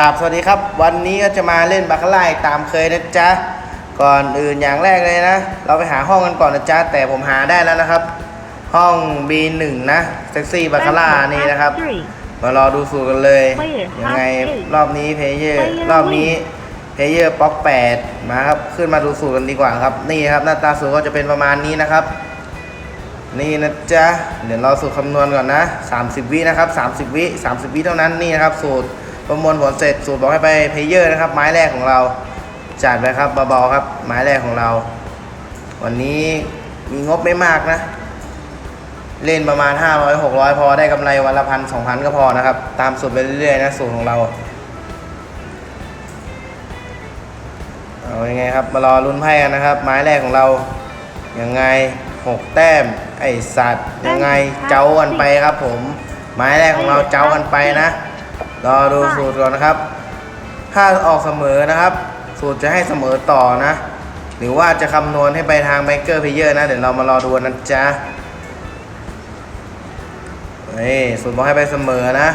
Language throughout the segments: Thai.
ราบสวัสดีครับ วันนี้ก็จะมาเล่นบาคาร่าตามเคยนะจ๊ะ ก่อนอื่นอย่างแรกเลยนะ เราไปหาห้องกันก่อนนะจ๊ะ แต่ผมหาได้แล้วนะครับ ห้อง B1 นะเซ็กซี่บาคาร่านี่นะครับ มารอดูสูตรกันเลย ยังไงรอบนี้เพเยอร์รอบนี้เพเยอร์ป๊อก8มาครับ ขึ้นมาดูสูตรกันดีกว่าครับ นี่ครับหน้าตาสูตรก็จะเป็นประมาณนี้นะครับ นี่นะจ๊ะ เดี๋ยวเราสูตรคำนวณก่อนนะ 30 วินะครับ 30 วิ 30 วิเท่านั้น นี่นะครับสูตร ประมวลผลเสร็จสูตรบอกให้ไปเพเยอร์นะครับ ไม้แรกของเราจัดไปครับเบาๆครับ ไม้แรกของเรา วันนี้มีงบไม่มากนะ เล่นประมาณ 500 600 พอได้กำไรวันละพันสองพันก็พอนะครับ ตามสูตรไปเรื่อยๆนะสูตรของเราเอายังไงครับมารอลุ้นไพ่กันนะครับ ไม้แรกของเรายังไงหกแต้ม ไอสัตว์ยังไงเจ้ากันไปครับ ผม ไม้แรกของเราเจ้ากันไปนะ รอดูสูตรก่อนนะครับ ถ้าออกเสมอนะครับ สูตรจะให้เสมอต่อนะ หรือว่าจะคำนวณให้ไปทางแบงเกอร์เพเยอร์นะ เดี๋ยวเรามารอดูนะจ๊ะนี่สูตรบอกให้ไปเสมอนะ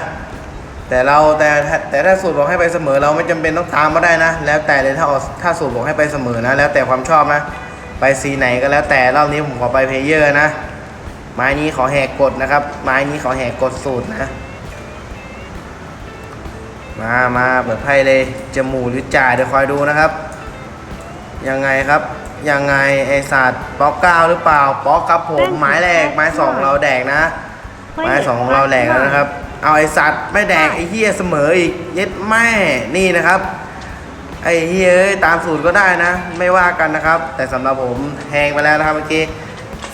แต่เราแต่แต่ถ้าสูตรบอกให้ไปเสมอ เราไม่จำเป็นต้องตามมาได้นะ แล้วแต่เลยถ้าออกถ้าสูตรบอกให้ไปเสมอนะ แล้วแต่ความชอบนะ ไปสีไหนก็แล้วแต่รอบนี้ผมขอไปเพเยอร์นะไม้นี้ขอแหกกฎนะครับ ไม้นี้ขอแหกกฎสูตรนะ มามาเปิดไพ่เลยจะหมูหรือจ่ายเดี๋ยวคอยดูนะครับ ยังไงครับ ยังไงไอสัตว์ป๊อกเก้าหรือเปล่า ป๊อกครับผมไม้แรกไม้สองเราแดกนะไม้สองของเราแหลกแล้วนะครับ เอาไอสัตว์ไม่แดกไอเฮียเสมออีกเย็ดแม่นี่นะครับ ไอเฮียเอ้ยตามสูตรก็ได้นะ ไม่ว่ากันนะครับ แต่สำหรับผมแทงไปแล้วนะครับเมื่อกี้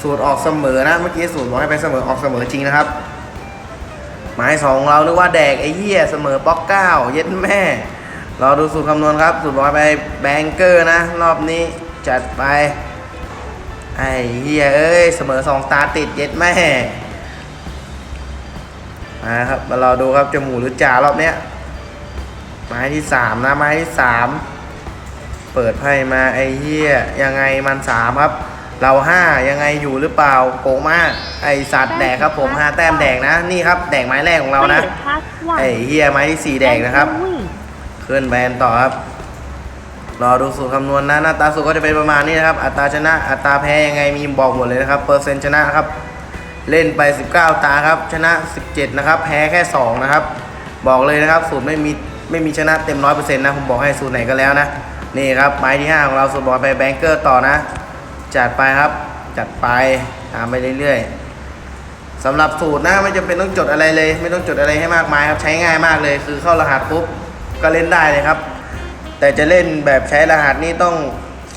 สูตรออกเสมอนะเมื่อกี้สูตรบอกให้ไปเสมอออกเสมอจริงนะครับไม้สองของเรานึกว่าแดกไอเฮียเสมอป๊อกเก้าเย็ดแม่ เราดูสูตรคำนวณครับ สูตรบอกให้ไปแบงเกอร์นะ รอบนี้จัดไป ไอเฮียเอ้ย เสมอสองตาติดเย็ดแม่มาครับมาเรอดูครับจะหมูหรือจ่ารอบเนี้ยไม้ที่สามนะไม้ที่สามเปิดไพ่มาไอ้เหี้ยยังไงมันสามครับ เราห้ายังไงอยู่หรือเปล่าโกงมาก ไอสัตว์แดกครับผมห้าแต้มแดกนะ นี่ครับแดกไม้แรกของเรานะ ไอ้เหี้ยไม้ที่สี่แดกนะครับขึ้นแบนต่อครับรอดูสูตรคำนวณนะหน้าตาสูตรก็จะเป็นประมาณนี้นะครับ อัตราชนะอัตราแพ้ยังไงมีบอกหมดเลยนะครับเปอร์เซ็นต์ชนะครับ เล่นไป 19 ตาครับ ชนะ 17 นะครับ แพ้แค่ 2 นะครับ บอกเลยนะครับ สูตรไม่มีไม่มีชนะเต็ม100%นะ ผมบอกให้สูตรไหนก็แล้วนะ นี่ครับไม้ที่ 5 ของเราสูตรบอกไปแบงเกอร์ต่อนะ จัดไปครับ จัดไปตามไปเรื่อยๆสำหรับสูตรนะไม่จำเป็นต้องจดอะไรเลย ไม่ต้องจดอะไรให้มากมายครับ ใช้ง่ายมากเลย คือเข้ารหัสปุ๊บก็เล่นได้เลยครับ แต่จะเล่นแบบใช้รหัสนี่ต้อง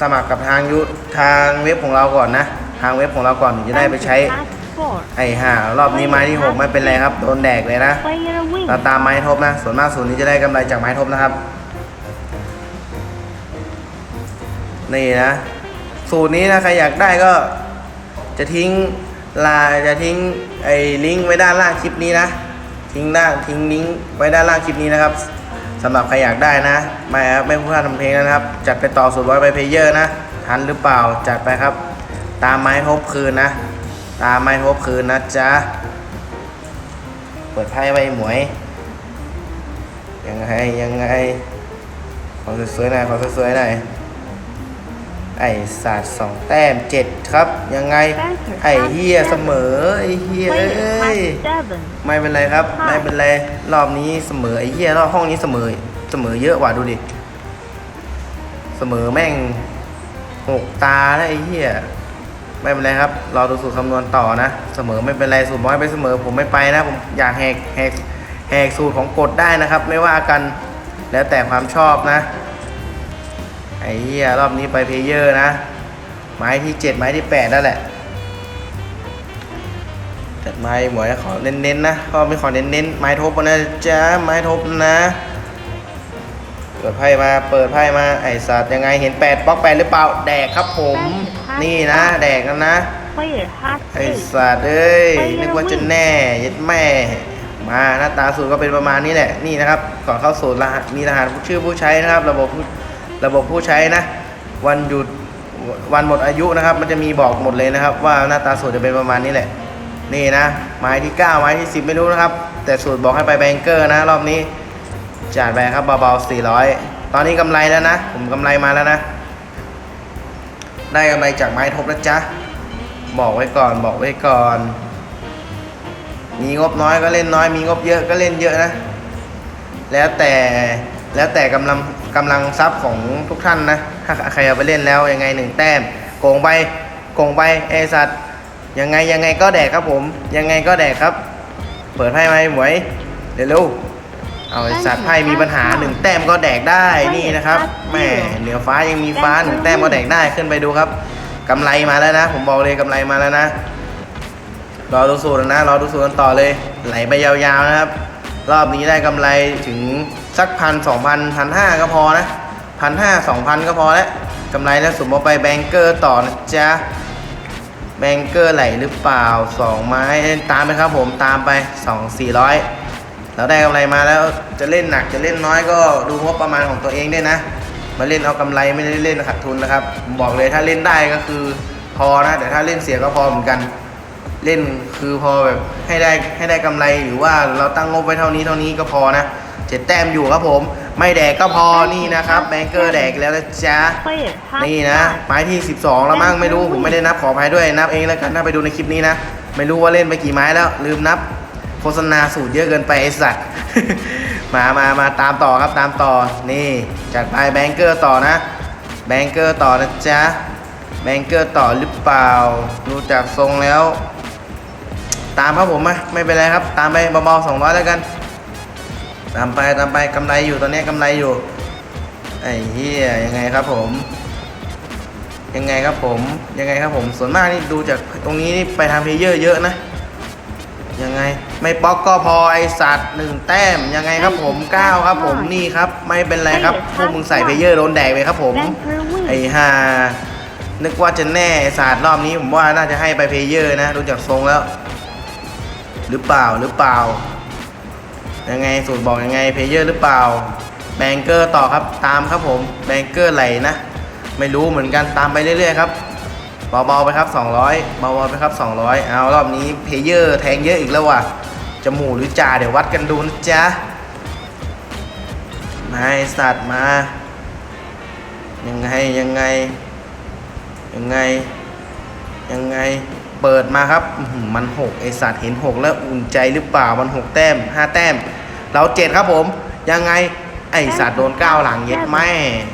สมัครกับทางยุทางเว็บของเราก่อนนะ ทางเว็บของเราก่อนถึงจะได้ไปใช้ ไอ้ห่ารอบนี้ไม้ที่หกไม่เป็นไรครับโดนแดกเลยนะเราตามไม้ทบนะ ส่วนมากสูตรนี้จะได้กำไรจากไม้ทบนะครับ นี่นะ สูตรนี้นะใครอยากได้ก็จะทิ้งลาจะทิ้งไอ้ลิงก์ไว้ด้านล่างคลิปนี้นะ ทิ้งด้านทิ้งลิงก์ไว้ด้านล่างคลิปนี้นะครับสำหรับใครอยากได้นะไม่ครับไม่พูดพลาดทำเพลงนะครับ จัดไปต่อสูตรไว้ไปเพลเยอร์นะทันหรือเปล่าจัดไปครับ ตามไม้ทบคืนนะ ตามไม้ทบคืนนะจ๊ะเปิดไพ่ใบหมวย ยังไงยังไงขอสวยๆหน่อยขอสวยๆหน่อย ไอ้ศาสตร์สองแต้มเจ็ดครับ ยังไง ไอ้เฮียเสมอ ไอ้เฮียเอ้ยไม่เป็นไรครับ ไม่เป็นไร รอบนี้เสมอไอ้เฮียรอบห้องนี้เสมอเสมอเยอะกว่าดูดิเสมอแม่งหกตาแล้วไอ้เฮียไม่เป็นไรครับรอดูสูตรคำนวณต่อนะ เสมอไม่เป็นไรสูตรบอกให้ไปเสมอ ผมไม่ไปนะ ผมอยากแหกแหกแหกสูตรของกฎได้นะครับ ไม่ว่ากันแล้วแต่ความชอบนะ ไอ้เหี้ยรอบนี้ไปเพลเยอร์นะ ไม้ที่7ไม้ที่8นั่นแหละจัดไม้หมวยขอเน้นๆนะก็ไม่ขอเน้นๆไม้ทบนะจ๊ะไม้ทบนะเปิดไพ่มาเปิดไพ่มาไอ้สัตว์ยังไงเห็น8บล็อก8หรือเปล่าแดกครับผม นี่นะ แดกกันนะไอ้สัตว์เอ้ยนึกว่าจะแน่ยัดแม่มาหน้าตาสูตรก็เป็นประมาณนี้แหละนี่นะครับก่อนเข้าสูตรรหัสมีรหัสชื่อผู้ใช้นะครับ ระบบผู้ ระบบผู้ใช้นะ วันหยุดวันหมดอายุนะครับ มันจะมีบอกหมดเลยนะครับ ว่าหน้าตาสูตรจะเป็นประมาณนี้แหละ นี่นะไม้ที่ 9 ไม้ที่ 10 ไม่รู้นะครับ แต่สูตรบอกให้ไปแบงเกอร์นะ รอบนี้จัดไปครับเบาๆ400 ตอนนี้กำไรแล้วนะ ผมกำไรมาแล้วนะ ได้กำไรจากไม้ทบแล้วจ๊ะบอกไว้ก่อนบอกไว้ก่อน มีงบน้อยก็เล่นน้อย มีงบเยอะก็เล่นเยอะนะ แล้วแต่แล้วแต่กำลัง กำลังทรัพย์ของทุกท่านนะถ้าใครเอาไปเล่นแล้วยังไงหนึ่งแต้มโกงไปโกงไปไอสัตว์ยังไงยังไงก็แดกครับผม ยังไงก็แดกครับ เปิดไพ่ไหมหมวยเร็วๆเอาไอสัตว์ไพ่มีปัญหาหนึ่งแต้มก็แดกได้นี่นะครับแหม่เหนือฟ้ายังมีฟ้าหนึ่งแต้มก็แดกได้ขึ้นไปดูครับกำไรมาแล้วนะ ผมบอกเลยกำไรมาแล้วนะรอดูสูตรนะรอดูสูตรกันต่อเลย ไหลไปยาวๆนะครับ รอบนี้ได้กำไรถึง สักพันสองพันพันห้าก็พอนะพันห้าสองพันก็พอแล้วกำไรแล้วสมมติไปแบงเกอร์ต่อนะจ๊ะแบงเกอร์ไหลหรือเปล่าสองไม้ตามไปครับผมตามไปสองสี่ร้อยเราได้กำไรมาแล้วจะเล่นหนักจะเล่นน้อยก็ดูงบประมาณของตัวเองด้วยนะ มาเล่นเอากำไรไม่ได้เล่นขาดทุนนะครับบอกเลยถ้าเล่นได้ก็คือพอนะ แต่ถ้าเล่นเสียก็พอเหมือนกัน เล่นคือพอแบบให้ได้ให้ได้กำไรหรือว่าเราตั้งงบไว้เท่านี้เท่านี้ก็พอนะ เจ็ดแต้มอยู่ครับผม ไม่แดกก็พอนี่นะครับแบงเกอร์แดกแล้วนะจ๊ะ Player top นี่นะไม้ที่ 12 แล้วมั้งไม่รู้ผมไม่ได้นับขออภัยด้วยนับเองแล้วกันถ้าไปดูในคลิปนี้นะ ไม่รู้ว่าเล่นไปกี่ไม้แล้ว ลืมนับโฆษณาสูตรเยอะเกินไปไอสัตว์มามามาตามต่อครับตามต่อนี่จัดไปแบงเกอร์ต่อนะแบงเกอร์ต่อนะจ๊ะแบงเกอร์ต่อหรือเปล่า ดูจากทรงแล้ว ตามครับผมมาไม่เป็นไรครับ ตามไปเบาๆ200แล้วกัน ตามไปตามไปกำไรอยู่ตอนนี้กำไรอยู่ไอ้เหี้ยยังไงครับผม ยังไงครับผมยังไงครับผม ส่วนมากนี่ดูจากตรงนี้นี่ไปทางเพลเยอร์เยอะนะยังไง ไม่ป๊อกก็พอไอสัตว์หนึ่งแต้มยังไงครับผมเก้าครับผมนี่ครับ ไม่เป็นไรครับพวกมึงใส่เพลเยอร์โดนแดกไปครับผม ไอ้ห่านึกว่าจะแน่ศาสตร์รอบนี้ผมว่าน่าจะให้ไปเพลเยอร์นะดูจากทรงแล้ว หรือเปล่าหรือเปล่า ยังไงสูตรบอกยังไงเพเยอร์หรือเปล่าแบงเกอร์ต่อครับตามครับผมแบงเกอร์ไหลนะ ไม่รู้เหมือนกันตามไปเรื่อยๆครับเบาๆไปครับ 200เบาๆไปครับ 200 เอารอบนี้เพเยอร์แทงเยอะอีกแล้วว่ะจมูกหรือจ่าเดี๋ยววัดกันดูนะจ๊ะมาไอ้สัตว์มา ยังไงยังไง ยังไง ยังไง เปิดมาครับอื้อหือมันหกไอสัตว์เห็นหกแล้วอุ่นใจหรือเปล่ามันหกแต้มห้าแต้ม เราเจ็ดครับผม ยังไงไอสัตว์โดนเก้าหลังเย็ดไม่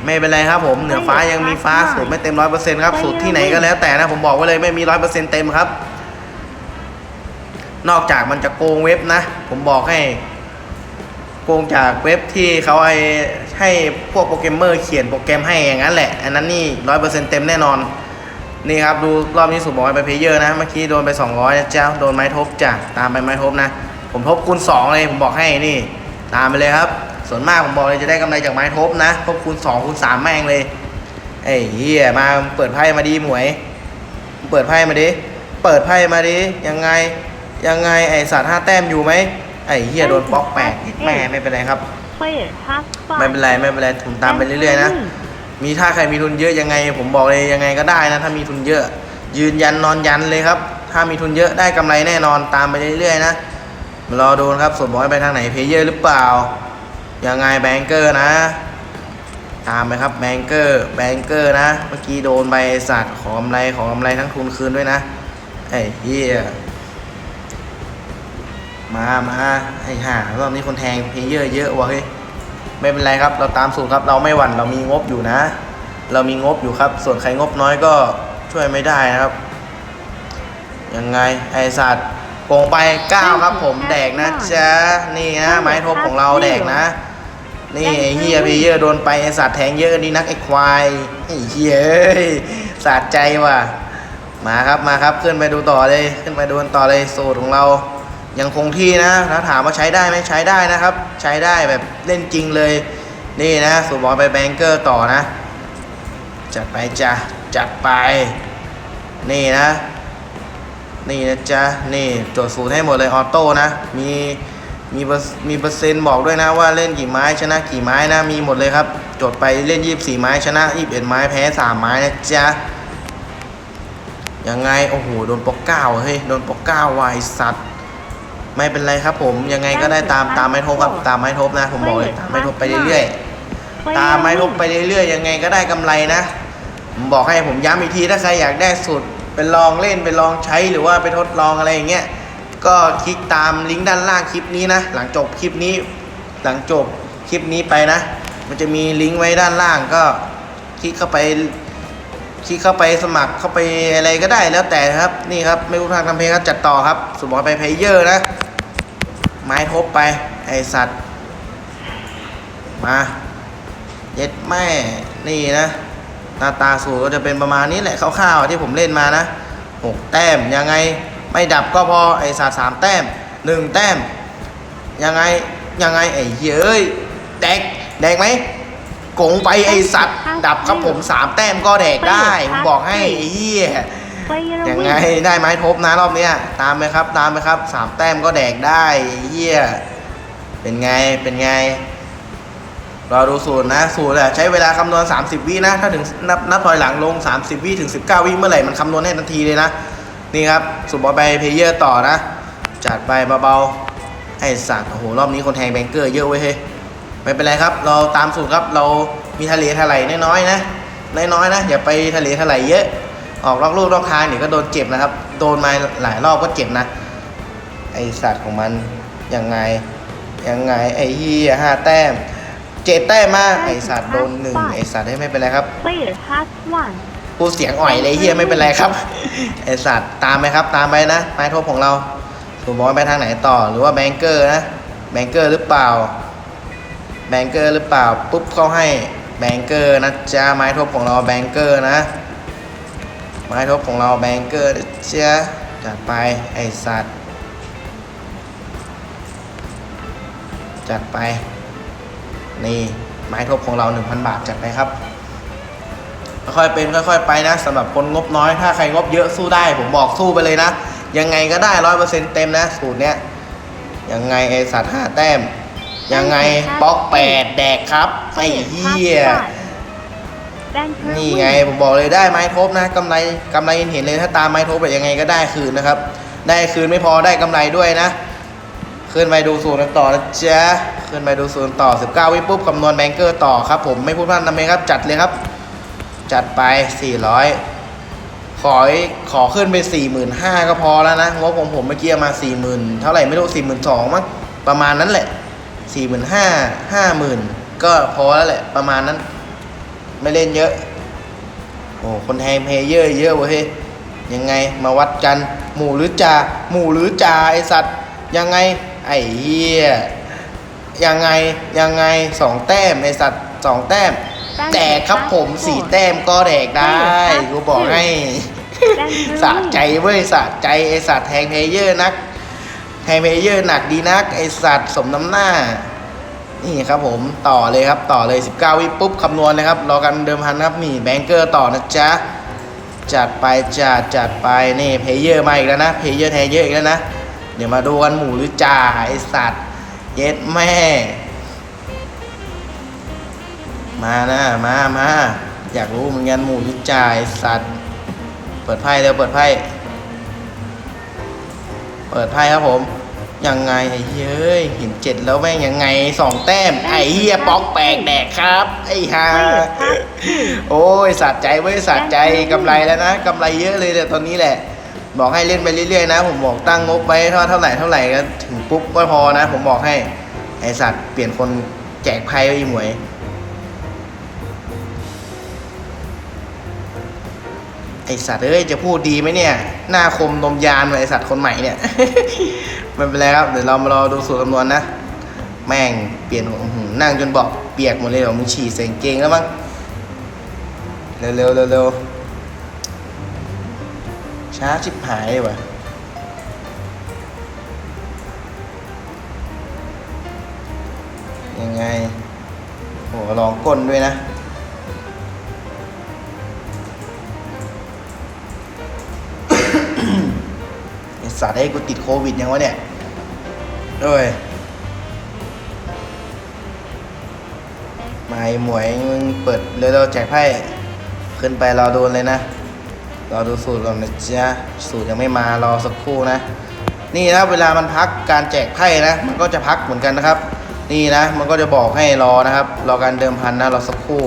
ไม่เป็นไรครับผมเหนือฟ้ายังมีฟ้าสูตรไม่เต็มร้อยเปอร์เซ็นต์ครับสูตรที่ไหนก็แล้วแต่นะผมบอกไว้เลยไม่มีร้อยเปอร์เซ็นต์เต็มครับ นอกจากมันจะโกงเว็บนะ ผมบอกให้ โกงจากเว็บที่เขาไอให้พวกโปรแกรมเมอร์เขียนโปรแกรมให้อย่างนั้นแหละ อันนั้นนี่ร้อยเปอร์เซ็นต์เต็มแน่นอน นี่ครับดูรอบนี้สุดบอกไปเพลเยอร์นะเมื่อกี้โดนไป200นะจ๊ะโดนไม้ทบจ้ะตามไปไม้ทบนะ ผมทบคูณ2เลยผมบอกให้นี่ ตามไปเลยครับ ส่วนมากผมบอกเลยจะได้กำไรจากไม้ทบนะทบคูณ2คูณ3แม่งเลยไอ้เหี้ยมาเปิดไพ่มาดีหมวย เปิดไพ่มาดิเปิดไพ่มาดิยังไงยังไงไอสัตว์ห้าแต้มอยู่ไหมไอเฮียโดนบล็อกแปดแม่ไม่เป็นไรครับ Player top ไม่เป็นไรไม่เป็นไรผมตามไปเรื่อยๆนะ มีถ้าใครมีทุนเยอะยังไง ผมบอกเลยยังไงก็ได้นะ ถ้ามีทุนเยอะ ยืนยันนอนยันเลยครับ ถ้ามีทุนเยอะได้กำไรแน่นอนตามไปเรื่อยๆนะมารอดูนะครับส่วนบอยไปทางไหนเพเยอร์หรือเปล่ายังไงแบงเกอร์นะ ตามไปครับแบงเกอร์แบงเกอร์นะ เมื่อกี้โดนใบสัตว์ขอกำไรขอกำไรทั้งทุนคืนด้วยนะไอ้เหี้ยมามาไอ้ห่ารอบนี้คนแทงเพเยอร์เยอะว่ะเฮ้ย ไม่เป็นไรครับ เราตามสูตรครับ เราไม่หวั่นเรามีงบอยู่นะ เรามีงบอยู่ครับ ส่วนใครงบน้อยก็ช่วยไม่ได้นะครับ ยังไงไอสัตว์โกงไปเก้าครับ ผมแดกนะจ๊ะนี่นะไม้ทบของเราแดกนะ นี่ไอเฮียเพเยอร์โดนไปไอสัตว์แทงเยอะดีนักไอควายไอเฮียเอ้ยสะใจว่ะมาครับมาครับขึ้นไปดูต่อเลยขึ้นไปดูกันต่อเลยสูตรของเรายังคงที่นะถ้าถามว่าใช้ได้ไหมใช้ได้นะครับ ใช้ได้แบบ เล่นจริงเลย นี่นะสูตรบอลไปแบงเกอร์ต่อนะ จัดไปจ้ะจัดไป นี่นะ นี่นะจ๊ะ นี่จดสูตรให้หมดเลยออโต้นะ มีมีมีเปอร์เซ็นต์บอกด้วยนะว่าเล่นกี่ไม้ชนะกี่ไม้นะมีหมดเลยครับจดไปเล่น 24 ไม้ชนะ 21 ไม้แพ้ 3 ไม้นะจ๊ะยังไง โอ้โห โดนปกเก้าเฮ้ย โดนปกเก้าวายสัตว์ ไม่เป็นไรครับผมยังไงก็ได้ตามตามไม้ทบครับตามไม้ทบนะ ผมบอกเลยตามไม้ทบไปเรื่อยๆตามไม้ทบไปเรื่อยๆยังไงก็ได้กำไรนะผมบอกให้ผมย้ำอีกทีถ้าใครอยากได้สูตรเป็นลองเล่นเป็นลองใช้หรือว่าไปทดลองอะไรอย่างเงี้ยก็คลิกตามลิงก์ด้านล่างคลิปนี้นะ หลังจบคลิปนี้ หลังจบคลิปนี้ไปนะ มันจะมีลิงก์ไว้ด้านล่างก็คลิกเข้าไปคลิกเข้าไปสมัครเข้าไปอะไรก็ได้แล้วแต่ครับนี่ครับไม่รู้ทางทำเพลงครับจัดต่อครับสมมติไปเพลเยอร์นะ ไม้ทบไปไอสัตว์ มาเย็ดแม่นี่นะหน้าตาสูตรก็จะเป็นประมาณนี้แหละคร่าวๆที่ผมเล่นมานะหกแต้มยังไงไม่ดับก็พอไอสัตว์สามแต้มหนึ่งแต้ม ยังไงยังไงไอ้เย้ยแดกแดกไหมโกงไปไอสัตว์ ดับครับผมสามแต้มก็แดกได้ ผมบอกให้ไอ้เหี้ย Player ยังไง win. ได้ไม้ทบนะรอบเนี้ยตามไหมครับ ตามไหมครับสามแต้มก็แดกได้ไอ้เหี้ยเป็นไงเป็นไงรอดูสูตรนะสูตรอะใช้เวลาคำนวณ 30 วินะถ้าถึงนับนับถอยหลังลง 30 วิถึง 19 วิเมื่อไหร่มันคำนวณให้ทันทีเลยนะ นี่ครับสูตรบอลไปเพลเยอร์ต่อนะ จัดไปเบาๆไอสัตว์โอ้โหรอบนี้คนแทงแบงเกอร์เยอะเว้ยเฮ้ยไม่เป็นไรครับ เราตามสูตรครับเรามีทะเลทลายน้อยๆนะน้อยๆนะอย่าไปทะเลทลายเยอะ ออกลอกลูกลอกทางเดี๋ยวก็โดนเจ็บนะครับ โดนมาหลายรอบก็เจ็บนะ ไอสัตว์ของมันยังไงยังไงไอเฮียห้าแต้มเจ็ดแต้มมาไอสัตว์โดนหนึ่งไอสัตว์ให้ไม่เป็นไรครับ Player has won. กูเสียงอ่อยเลยเฮียไม่เป็นไรครับไอสัตว์ตามไหมครับ ตามไปนะไม้ทบของเราถูกบอกว่าไปทางไหนต่อหรือว่าแบงเกอร์นะแบงเกอร์หรือเปล่า แบงเกอร์หรือเปล่าปุ๊บเขาให้แบงเกอร์นะจ้าไม้ทบของเราแบงเกอร์นะ ไม้ทบของเราแบงเกอร์นะจ้าจัดไปไอสัตว์ จัดไป นี่ไม้ทบของเรา 1,000 บาทจัดไปครับ ค่อยๆเป็นค่อยๆไปนะสำหรับคนงบน้อย ถ้าใครงบเยอะสู้ได้ผมบอกสู้ไปเลยนะ ยังไงก็ได้ร้อยเปอร์เซ็นต์เต็มนะ สูตรเนี้ยยังไงไอสัตว์ห้าแต้ม ยังไงป๊อกแปดแดกครับไอ้ Player เหี้ย has won. Banker นี่ไง win. ผมบอกเลยได้ไม้ทบนะกำไรกำไรเห็นเลยถ้าตามไม้ทบแบบยังไงก็ได้คืนนะครับ ได้คืนไม่พอได้กำไรด้วยนะขึ้นไปดูสูตรกันต่อนะจ๊ะขึ้นไปดูสูตรต่อ 19 วิปุ๊บคำนวณแบงเกอร์ต่อครับผมไม่พูดพร่ำทำเพลงครับ จัดเลยครับ จัดไป 400 ขอขอขึ้นไป 45,000 ก็พอแล้วนะงบของผมเมื่อกี้มา 40,000 เท่าไหร่ไม่รู้ 42,000มั้งประมาณนั้นแหละ 45,000 50,000 ก็พอแล้วแหละประมาณนั้น ไม่เล่นเยอะ โอ้คนแทงเพลเยอร์เยอะเว้ยเฮ้ยยังไงมาวัดกัน หมู่หรือจ่าหมู่หรือจ่าไอสัตว์ยังไงไอ้เหี้ยยังไงยังไงสองแต้มไอสัตว์สองแต้มแดกครับผมสี่แต้มก็แดกได้กูบอกให้สะใจเว้ยสะใจไอสัตว์แทงเพลเยอร์นักแทงเพลเยอร์หนักดีนักไอสัตว์สมน้ำหน้า นี่ครับผมต่อเลยครับต่อเลย 19 วิปุ๊บคำนวณเลยครับรอกันเดิมพันครับนี่แบงเกอร์ต่อนะจ๊ะจัดไปจัดจัดไปนี่เพเยอร์มาอีกแล้วนะเพเยอร์แทเยอะอีกแล้วนะเดี๋ยวมาดูกันหมูหรือจ่าไอสัตว์เย็ดแม่ มานะมามาอยากรู้เหมือนกันหมูหรือจ่าไอสัตว์เปิดไพ่เร็วเปิดไพ่เปิดไพ่ครับผม ยังไงไอ้เฮ้ยเห็นเจ็ดแล้วแม่งยังไงสองแต้มไอ้เฮียป๊อกแปลกแดกครับ ไอ้ห่า Player has โอ้ยสะใจเว้ยสะใจกำไรแล้วนะกำไรเยอะเลยแต่ตอนนี้แหละ บอกให้เล่นไปเรื่อยๆนะ ผมบอกตั้งงบไว้เท่าเท่าไหร่เท่าไหร่ก็ถึงปุ๊บก็พอนะ ผมบอกให้ ไอสัตว์เปลี่ยนคนแจกไพ่ไว้อีหมวยไอสัตว์เอ้ยจะพูดดีไหมเนี่ย หน้าคมนมยานเหมือนไอสัตว์คนใหม่เนี่ย ไม่เป็นไรครับ เดี๋ยวเรามารอดูสูตรคำนวณนะ แม่งเปลี่ยนหือนั่งจนบอกเปียกหมดเลยเหรอมึงฉี่ใส่กางเกงแล้วมั้งเร็วเร็วเร็วเร็วช้าชิบหายว่ะยังไงโหลองก้นด้วยนะ สัตว์ให้กูติดโควิดยังวะเนี่ยโอ้ยมาไอ้หมวยมึงเปิดเร็วๆแจกไพ่ขึ้นไปรอดูเลยนะรอดูสูตรก่อนนะจ๊ะสูตรยังไม่มารอสักครู่นะ นี่นะเวลามันพักการแจกไพ่นะ มันก็จะพักเหมือนกันนะครับ นี่นะ มันก็จะบอกให้รอนะครับ รอการเดิมพันนะรอสักครู่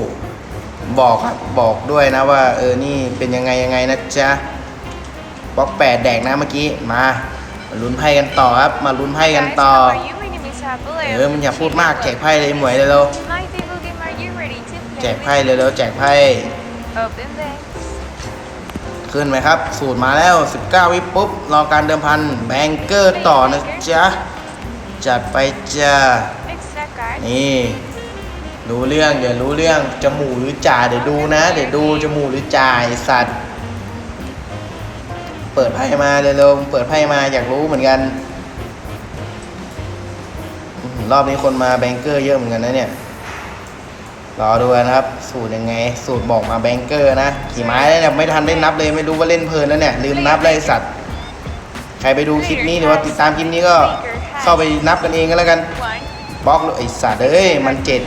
บอกครับบอกด้วยนะว่า เออนี่เป็นยังไงยังไงนะจ๊ะ บล็อกแปดแดกนะเมื่อกี้มามาลุ้นไพ่กันต่อครับ มาลุ้นไพ่กันต่อ Guys, how are you? My name is Apple. เออมันอย่าพูดมากแจกไพ่เลยหมวยเร็ว My table game, are you ready to ๆ play? แจกไพ่เร็วๆแจกไพ่ Open this. ขึ้นไหมครับ สูตรมาแล้ว 19 วิปุ๊บ รอการเดิมพันแบงเกอร์ต่อนะจ๊ะ จัดไปจ้า Extra card. นี่รู้เรื่องเดี๋ยวรู้เรื่องจมูกหรือจ่าเดี๋ยวดูนะ เดี๋ยวดูจมูกหรือจ่าไอ้สัตว์ เปิดไพ่มาเร็วๆเปิดไพ่มาอยากรู้เหมือนกัน รอบนี้คนมาแบงเกอร์เยอะเหมือนกันนะเนี่ย รอดูนะครับ สูตรยังไง สูตรบอกมาแบงเกอร์นะกี่ไม้แล้วเนี่ยไม่ทันได้นับเลยไม่รู้ว่าเล่นเพลินแล้วเนี่ย ลืมนับเลยสัตว์ ใครไปดูคลิปนี้หรือว่าติดตามคลิปนี้ก็เข้าไปนับกันเองก็แล้วกันบล็อกเลยไอสัตว์เอ้ยมันเจ็ด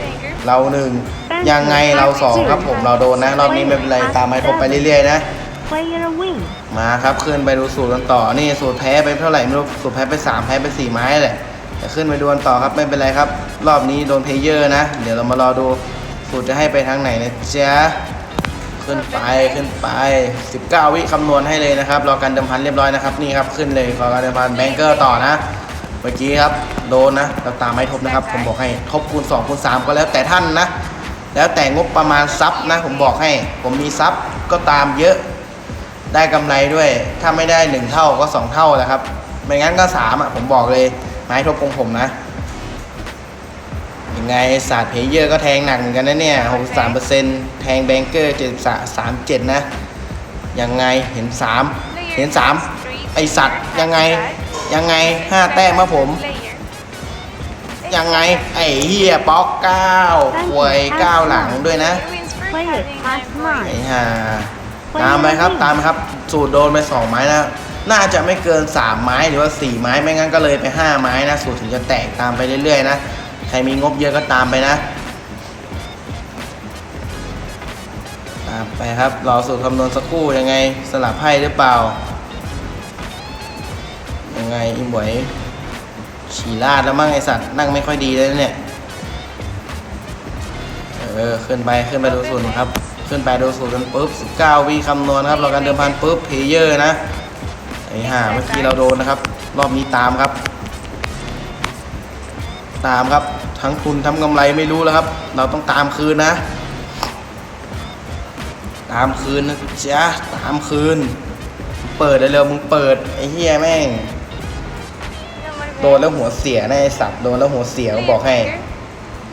เราหนึ่งยังไงเราสองครับผมเราโดนนะ รอบนี้ไม่เป็นไรตามไม้ทบไปเรื่อยๆนะ มาครับขึ้นไปดูสูตรกันต่อนี่สูตรแพ้ไปเท่าไหร่ไม่รู้สูตรแพ้ไปสามแพ้ไปสี่ไม้แหละแต่ขึ้นไปดูกันต่อครับไม่เป็นไรครับ รอบนี้โดนเพเยอร์นะ เดี๋ยวเรามารอดูสูตรจะให้ไปทางไหนนะจ๊ะขึ้นไปขึ้นไป 19 วิคำนวณให้เลยนะครับ รอการเดิมพันเรียบร้อยนะครับนี่ครับขึ้นเลยรอการเดิมพันแบงเกอร์ต่อนะเมื่อกี้ครับโดนนะเราตามไม่ทบนะครับ ผมบอกให้ทบคูณ2คูณ3ก็แล้วแต่ท่านนะ แล้วแต่งบประมาณซับนะ ผมบอกให้ ผมมีซับก็ตามเยอะ ได้กำไรด้วย ถ้าไม่ได้หนึ่งเท่าก็สองเท่าแหละครับ ไม่งั้นก็สามอะผมบอกเลย ไม้ทบของผมนะ ยังไงศาสตร์เพลเยอร์ก็แทงหนักเหมือนกันนะเนี่ยหกสามเปอร์เซ็นต์แทงแบงเกอร์เจ็ดสามเจ็ดนะ ยังไงเห็นสามเห็นสามไอสัตว์ยังไงยังไงห้าแต้มมาผม Player. ยังไงไอเฮียป๊อกเก้าหวยเก้าหลังด้วยนะ Who wins first Player having pass nine mine. ไอ้ห่า ตามไปครับตามไปครับ สูตรโดนไปสองไม้นะน่าจะไม่เกินสามไม้หรือว่าสี่ไม้ไม่งั้นก็เลยไปห้าไม้นะ สูตรถึงจะแตกตามไปเรื่อยๆนะใครมีงบเยอะก็ตามไปนะ ตามไปครับรอสูตรคำนวณสักครู่ยังไงสลับไพ่หรือเปล่า ยังไงอิมบวยฉีลาดแล้วมั้งไอสัตว์นั่งไม่ค่อยดีเลยเนี่ยเออขึ้นไปขึ้นไปดูสูตรครับ ขึ้นไปดูสูตรกันปุ๊บ19วิคำนวณครับเราการเดิมพันปุ๊บเพเยอร์นะไอ้ห่าเมื่อกี้เราโดนนะครับ รอบนี้ตามครับ ตามครับทั้งทุนทั้งกำไรไม่รู้แล้วครับ เราต้องตามคืนนะ ตามคืนนะจ๊ะตามคืน เปิดเร็วๆมึงเปิดไอ้เฮียแม่งโดนแล้วหัวเสียนะไอ้สัตว์โดนแล้วหัวเสียบอกให้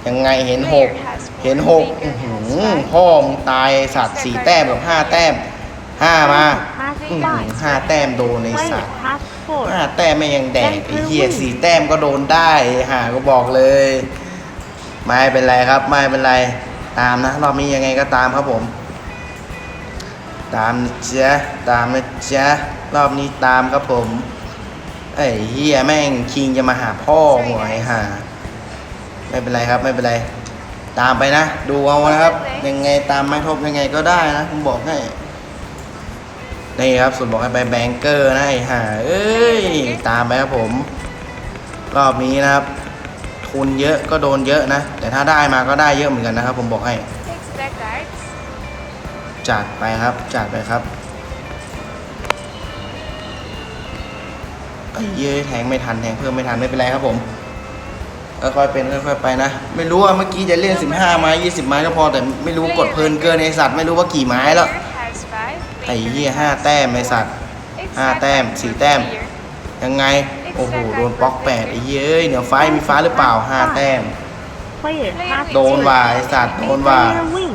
ยังไงเห็นหก เห็นหกอื้อหือพ่อมึงตายไอ้สัตว์สี่แต้มกับห้าแต้มห้ามา Pass อื้อหือ five. ห้าแต้มโดนไอ้สั Player ตว์ pass four. ห้าแต้มไม่ยังแดกไอ้เหี้ยสี่แต้มก็โดนได้หาก็บอกเลย ไม่เป็นไรครับ ไม่เป็นไร ตามนะรอบนี้ยังไงก็ตามครับผม ตามนะจ๊ะตามนะจ๊ะรอบนี้ตามครับผมไอ้เหี้ยแม่งคิงจะมาหาพ่อหวยหาไม่เป็นไรครับไม่เป็นไร ตามไปนะ ดูเอานะครับ ยังไงตามไม่ทบยังไงก็ได้นะผมบอกให้นี่ครับสุดบอกให้ไปแบงเกอร์นะไอ้ห่าเอ้ยตามไปครับผม รอบนี้นะครับ ทุนเยอะก็โดนเยอะนะ แต่ถ้าได้มาก็ได้เยอะเหมือนกันนะครับ ผมบอกให้จัดไปครับจัดไปครับไอ้เย้ยแทงไม่ทันแทงเพิ่มไม่ทันไม่เป็นไรครับผม ค่อยๆเป็นค่อยๆไปนะ ไม่รู้ว่าเมื่อกี้จะเล่น 15 ไม้ 20 ไม้ก็พอ แต่ไม่รู้กดเพลินเกินไอสัตว์ไม่รู้ว่ากี่ไม้แล้ว Player has five. ไอ้เหี้ยห้าแต้มไอสัตว์ Extra ห้าแต้ม cards สี่แต้ม player. ยังไง โอ้โห โดนป๊อกแปดไอ้เย้ยเหนือฟ้ามีฟ้าหรือเปล่าห้าแต้ม Player pass โดน two. ว่ะไอสัตว์โดนว่ะ Player win.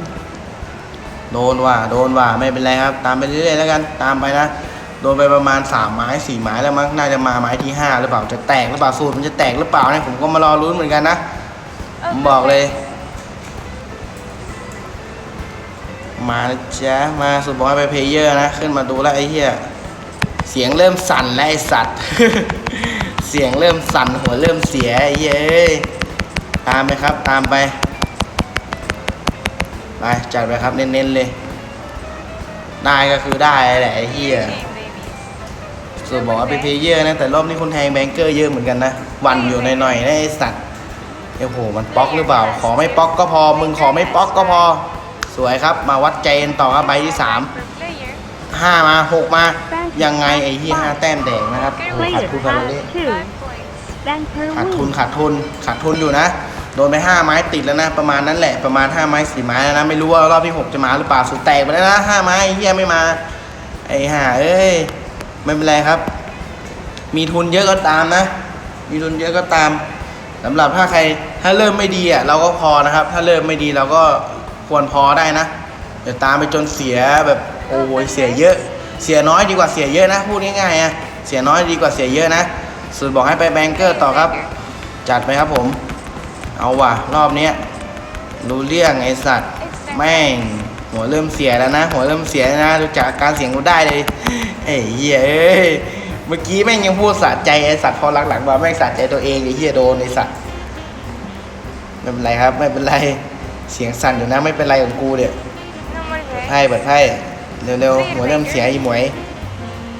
โดนว่ะโดนว่ะไม่เป็นไรครับ ตามไปเรื่อยๆแล้วกัน ตามไปนะ โดนไปประมาณสามไม้สี่ไม้แล้วมั้งน่าจะมาไม้ที่ห้าหรือเปล่าจะแตกหรือเปล่าสูตรมันจะแตกหรือเปล่าเนี่ยผมก็มารอรุ้นเหมือนกันนะผมบอกเลย มานะจ๊ะมาสุดบอกให้ไปเพลเยอร์นะ ขึ้นมาดูแล้วไอ้เหี้ยเสียงเริ่มสั่นแล้วไอ้สัตว์ เสียงเริ่มสั่นหัวเริ่มเสียไอ้เหี้ยเอ้ยตามไปครับตามไปไปจัดไปครับเน้นๆเลย ได้ก็คือได้แหละไอ้เหี้ย Game, baby. ส่วนบอกว่าเป็นเพลเยอร์นะ แต่รอบนี้คุณแทงแบงเกอร์เยอะเหมือนกันนะหวันอยู่หน่อยๆนะไอสัตว์โอ้โหมันป๊อกหรือเปล่า ขอไม่ป๊อกก็พอ มึงขอไม่ป๊อกก็พอ สวยครับ มาวัดใจกันต่อครับใบที่สาม per player. ห้ามาหกมายังไงไอ้ที่ห้าแต้มแดงนะครับโอ้โหขาด Player ทุนกันเลย has two. Five points. Banker ขาดทุน wins. ขาดทุนขาดทุนอยู่นะโดนไปห้าไม้ติดแล้วนะ ประมาณนั้นแหละประมาณห้าไม้สี่ไม้แล้วนะไม่รู้ว่ารอบที่หกจะมาหรือเปล่าสุดแตกไปแล้วนะห้าไม้ไอ้เฮียไม่มา ไอ้ห่าเอ้ย ไม่เป็นไรครับ มีทุนเยอะก็ตามนะ มีทุนเยอะก็ตามสำหรับถ้าใครถ้าเริ่มไม่ดีอะเราก็พอนะครับ ถ้าเริ่มไม่ดีเราก็ควรพอได้นะเดี๋ยวตามไปจนเสียแบบโอ้ยเสียเยอะ เสียน้อยดีกว่าเสียเยอะนะพูดง่ายๆอะเสียน้อยดีกว่าเสียเยอะนะสุดบอกให้ไปแบงเกอร์ต่อครับ จัดไปครับผม เอาว่ะรอบเนี้ยรู้เรื่องไอสัตว์แม่ง หัวเริ่มเสียแล้วนะ หัวเริ่มเสียนะดูจากการเสียงกูได้เลยไอ้เหี้ยเอ้ยเมื่อกี้แม่งยังพูดสะใจไอ้สัตว์พอหลังๆมาแม่งสะใจตัวเองไอ้เหี้ยโดนไอ้สัตว์ไม่เป็นไรครับ ไม่เป็นไรเสียงสั่นอยู่นะไม่เป็นไรของกูเนี่ย Number ไพ่เปิดไพ่เร็วๆหัวเริ่มเสียอีหมวย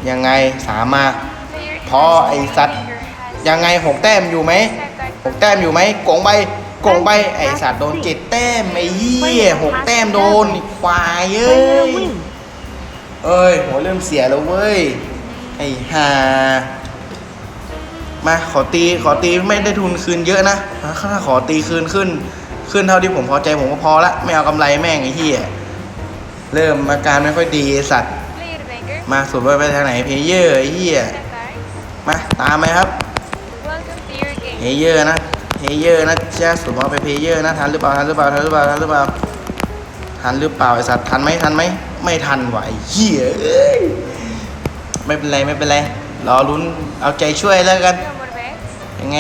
ยังไงสามมาพอไอ้สัตว์ยังไงหกแต้มอยู่ไหมหกแต้มอยู่ไหมกงใบกงใบไอสัตว์โดนเจ็ดแต้มไอ้เหี้ยหกแต้มโดนอีกควายเอ้ Player ย wins. เอ้ยหัวเริ่มเสียแล้วเว้ยไอ้ห่ามาขอตีขอตีไม่ได้ทุนคืนเยอะนะถ้าขอตีคืนขึ้น ขึ้นเท่าที่ผมพอใจผมก็พอละไม่เอากำไรแม่งไอ้เหี้ยเริ่มอาการไม่ค่อยดีไอ้สัตว์ player banker มาสุดไปไปทางไหนเพลเยอร์ไอ้เหี้ย set card มาตามไหมครับ welcome to your เพ game เยอร์นะ เพเยอร์นะจ้าสุดว่าไปเพเยอร์นะทันหรือเปล่าทันหรือเปล่าทันหรือเปล่าทันหรือเปล่าทันหรือเปล่าไอสัตว์ทันไหมทันไหมไม่ทันไหวะไอ้เหี้ยเอ้ยไม่เป็นไรไม่เป็นไรรอลุ้นเอาใจช่วยแล้วกัน number five ยังไง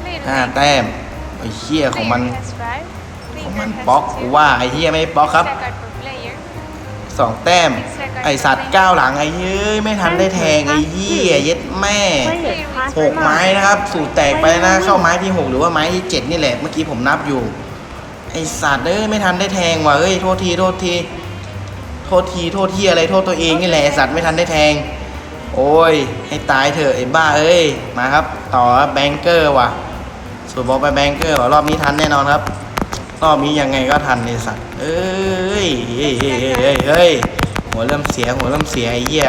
player ห้า banker แต้มไอ้เหี้ยของมัน player has five ของ player มัน has ป๊อก two กูว่าไอ้เหี้ยไม่ป๊อกครับ set card per player สองแต้ม ไอสัตว์ก้าวหลังไอ้เฮ้ยไม่ทันได้แทงไอ้เหี้ยเย็ดแม่หกไม้นะครับ สูตรแตกไปนะเข้าไม้ที่หกหรือว่าไม้ที่เจ็ดนี่แหละเมื่อกี้ผมนับอยู่ ไอสัตว์เอ้ยไม่ทันได้แทงว่ะเอ้ยโทษทีโทษทีโทษทีโทษทีอะไรโทษตัวเองนี่แหละไอสัตว์ไม่ทันได้แทง โอ้ยให้ตายเถอะไอ้บ้าเอ้ยมาครับ ต่อแบงเกอร์ว่ะสูตรบอกไปแบงเกอร์ว่ะรอบนี้ทันแน่นอนครับรอบนี้ยังไงก็ทันไอสัตว์เอ้ยเฮ้ยเฮ้ยเฮ้ยเฮ้ย หัวเริ่มเสียหัวเริ่มเสียไอ้เหี้ย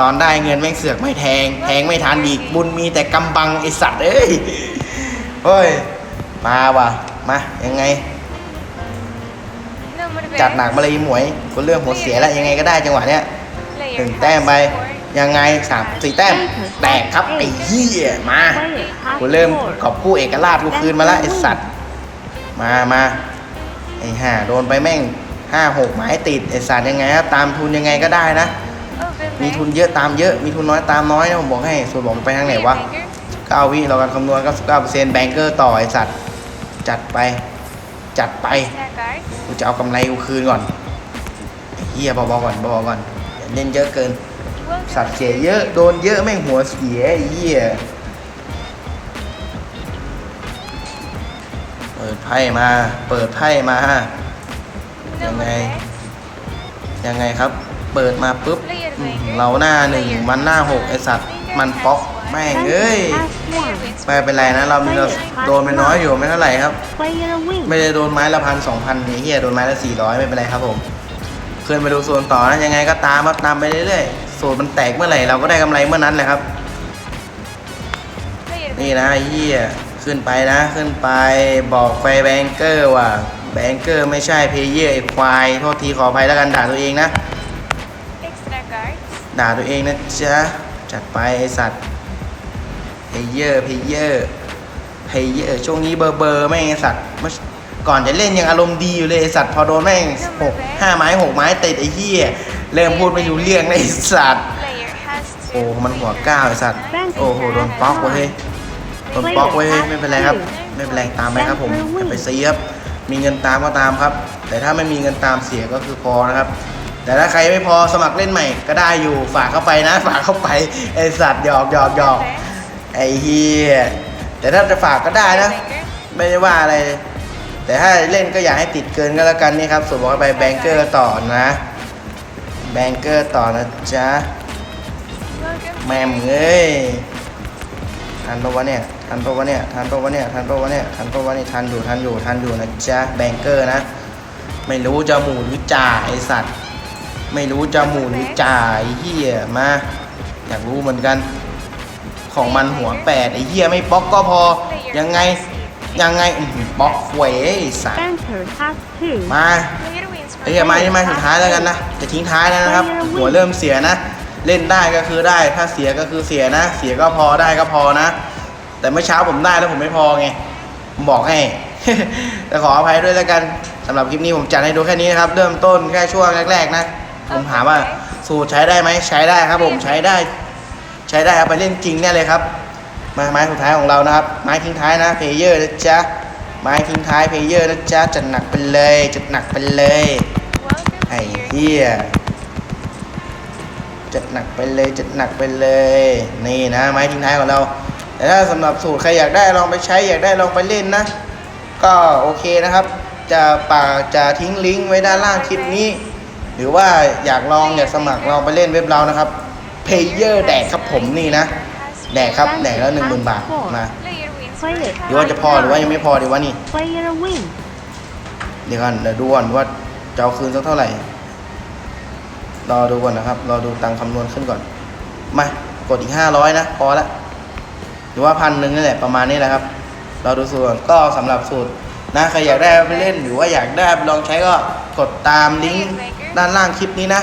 ตอนได้เงินแม่งเสือกไม่แทง แทงไม่ทันอีกบุญมีแต่กำบังไอสัตว์เอ้ยเฮ้ยมาว่ะมายังไง จัดหนักมาเลยหมวยกูเริ่มหัวเสียแล้วยังไงก็ได้จังหวะเนี้ยหนึ่งแต้มไปยังไงสามสี่แต้มแตกครับไอ้เหี้ยมากูเริ่ม four. กอบกู้เอกราชกูคืนมาล้วไอสัตว์มามาไอ้ห่าโดนไปแม่ง ห้าหกหมายติดไอ้สัตว์ยังไงครับตามทุนยังไงก็ได้นะ open มี bank ทุนเยอะตามเยอะ มีทุนน้อยตามน้อยนะผมบอกให้ ส่วนบอกมันไปทางไหน player วะ banker เก้าวิเรากันคำนวณ99%แบงเกอร์ต่อไอ้สัตว์ จัดไป จัดไป set card กูจะเอากำไรกูคืนก่อนไอ้เฮียเบาๆก่อนเบาๆก่อนอย่าเล่นเยอะเกิน welcome สัตว์เสียเยอะโดนเยอะแม่งหัวเสียไอ้เหี้ยเปิดไพ่มา เปิดไพ่มา ยังไง ยังไงครับ เปิดมาปุ๊บอืมเราหน้าหนึ่งมันหน้าหกไอสัตว์มันป๊อกแม่งเอ้ย Banker has one. ไม่เป็นไรนะ เรามีเราโดนไปน้อยอยู่ไม่เท่าไหร่ครับ Player wins. ไม่ได้โดนไม้ละพันสองพันเฮียโดนไม้ละสี่ร้อยไม่เป็นไรครับผมเคลื่อนไปดูโซนต่อนะยังไงก็ตามครับตามไปเรื่อยๆโซนมันแตกเมื่อไหร่เราก็ได้กำไรเมื่อนั้นแหละครับ player นี่นะไอ้เฮียขึ้นไปนะ ขึ้นไปบอกไปแบงเกอร์ว่า แบงเกอร์ไม่ใช่เพลเยอร์ไอ้ควายโทษทีขออภัยแล้วกันด่าตัวเองนะ extra cards ด่าตัวเองนะจ๊ะ จัดไปไอสัตว์เพลเยอร์เพลเยอร์เพลเยอร์ช่วงนี้เบอร์เบอร์แม่งไอสัตว์เมื่อก่อนจะเล่นยังอารมณ์ดีอยู่เลยไอสัตว์พอโดนแม่งหกห้าไม้หกไม้ติดไอ้เหี้ยเริ่มพูดไม่รู้เรื่องเลยไอสัตว์ player has โอ้ two มันหัวก้าวไอสัตว์โอ้โหโดนป๊อกเว้ยโดนป๊อกเว้ยไม่เป็นไรครับ ไม่เป็นไรตามไปครับผมอย่าไปซีครับ มีเงินตามก็ตามครับ แต่ถ้าไม่มีเงินตามเสียก็คือพอนะครับ แต่ถ้าใครไม่พอสมัครเล่นใหม่ก็ได้อยู่ฝากเข้าไปนะ ฝากเข้าไปไอสัตว์หยอกหยอกหยอกไอเฮียแต่ถ้าจะฝากก็ได้นะ banker ไม่ได้ว่าอะไร แต่ถ้าเล่นก็อย่าให้ติดเกินก็แล้วกันนี่ครับส่วนบอกว่าไปแบงเกอร์ต่อนะ แบงเกอร์ต่อนะจ๊ะ Welcome แม่มเอ้ย ทันปะวะเนี่ยทันปะวะเนี่ยทันปะวะเนี่ยทันปะวะเนี่ยทันปะวะเนี่ยทันอยู่ทันอยู่ทันอยู่นะจ๊ะแบงเกอร์นะ ไม่รู้จะหมูหรือจ่าไอสัตว์ ไม่รู้จะหมูหรือจ่าไอเหี้ยมา อยากรู้เหมือนกัน ของมันหัวแปดไอเหี้ยไม่ป๊อกก็พอ ยังไงยังไงอื้อหือป๊อกเวยไอสัตว์ Banker has two. มา Player wins ไอ้เหี้ยไม้นี่ไม้สุดท้ายแล้วกันนะจะทิ้งท้ายแล้วนะครับ หัวเริ่มเสียนะ เล่นได้ก็คือได้ถ้าเสียก็คือเสียนะ เสียก็พอได้ก็พอนะ แต่เมื่อเช้าผมได้แล้วผมไม่พอไงผมบอกให้แต่ขออภัยด้วยแล้วกันสำหรับคลิปนี้ผมจัดให้ดูแค่นี้นะครับ เริ่มต้นแค่ช่วงแรก ๆ นะ ผมถามว่าสูตรใช้ได้ไหมใช้ได้ครับผมใช้ได้ ใช้ได้เอาไปเล่นจริงแน่เลยครับมาไม้สุดท้ายของเรานะครับ ไม้ทิ้งท้ายนะเพเยอร์นะจ๊ะไม้ทิ้งท้ายเพเยอร์นะจ๊ะจัดหนักไปเลยจัดหนักไปเลย Welcome ไอ้ to your เหี้ย จัดหนักไปเลยจัดหนักไปเลย นี่นะ ไม้ทิ้งท้ายของเรา แต่ถ้าสำหรับสูตรใครอยากได้ลองไปใช้อยากได้ลองไปเล่นนะ ก็โอเคนะครับ จะปากจะทิ้งลิงก์ไว้ด้านล่างคลิปนี้ หรือว่าอยากลองอยากสมัครลองไปเล่นเว็บเรานะครับเพเยอร์แดกครับผมนี่นะ แดกครับแดกแล้วหนึ่งหมื่นบาทมา Player wins เฮ้ย first หรือว่าจะพอหรือว่ายังไม่พอดีวะนี่ Player win. เดี๋ยวก่อนเดี๋ยวดูก่อนว่าจะเอาคืนสักเท่าไหร่ รอดูก่อนนะครับ รอดูตังคคำนวณขึ้นก่อน มากดอีกห้าร้อยนะ พอละ หรือว่าพันหนึ่งนี่แหละ ประมาณนี้แหละครับ เราดูสูตรก่อนก็สำหรับสูตรนะ ใครอยากได้ไปเล่น หรือว่าอยากได้ลองใช้ก็กดตามลิงก์ด้านล่างคลิปนี้นะ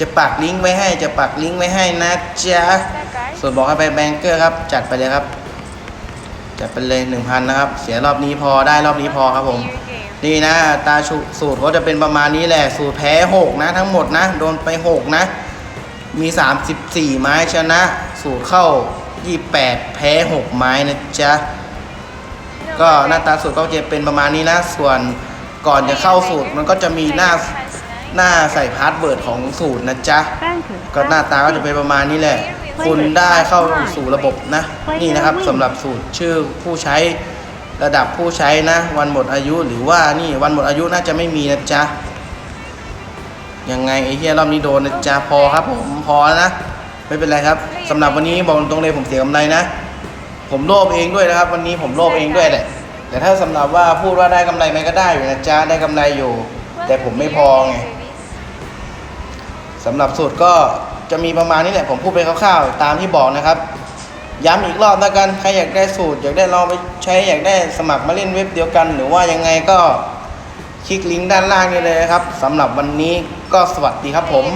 จะปักลิงก์ไว้ให้ จะปักลิงก์ไว้ให้นะจ๊ะ ส่วนบอกให้ไปแบงเกอร์ครับ จัดไปเลยครับ จัดไปเลยหนึ่งพันนะครับ เสียรอบนี้พอ ได้รอบนี้พอครับผม นี่นะตาชุสูตรเขาจะเป็นประมาณนี้แหละ สูตรแพ้ 6 นะ ทั้งหมดนะ โดนไป 6 นะ มี 34 ไม้ชนะ สูตรเข้า 28 แพ้ 6 ไม้นะจ๊ะ ก็หน้าตาสูตรก็จะเป็นประมาณนี้นะ ส่วนก่อนจะเข้าสูตรมันก็จะมีหน้าหน้าใส่พาสเวิร์ดของสูตรนะจ๊ะ ก็หน้าตาก็จะเป็นประมาณนี้แหละ คุณได้เข้าสู่ระบบนะ นี่นะครับสำหรับสูตรชื่อผู้ใช้ ระดับผู้ใช้นะ วันหมดอายุหรือว่านี่วันหมดอายุน่าจะไม่มีนะจ๊ะยังไงไอ้เหี้ยรอบนี้โดนนะจ๊ะพอครับผมพอแล้วนะ ไม่เป็นไรครับสำหรับวันนี้บอกตรงเลยผมเสียกำไรนะ ผมโลภเองด้วยนะครับ วันนี้ผมโลภเองด้วยแหละแต่ถ้าสำหรับว่าพูดว่าได้กำไรไหมก็ได้อยู่นะจ๊ะได้กำไรอยู่ แต่ผมไม่พอไงสำหรับสูตรก็จะมีประมาณนี้แหละผมพูดไปคร่าวๆตามที่บอกนะครับ ย้ำอีกรอบแล้วกัน ใครอยากได้สูตร อยากได้ลองไปใช้ อยากได้สมัครมาเล่นเว็บเดียวกัน หรือว่ายังไงก็คลิกลิงก์ด้านล่างนี้เลยครับสำหรับวันนี้ก็สวัสดีครับผม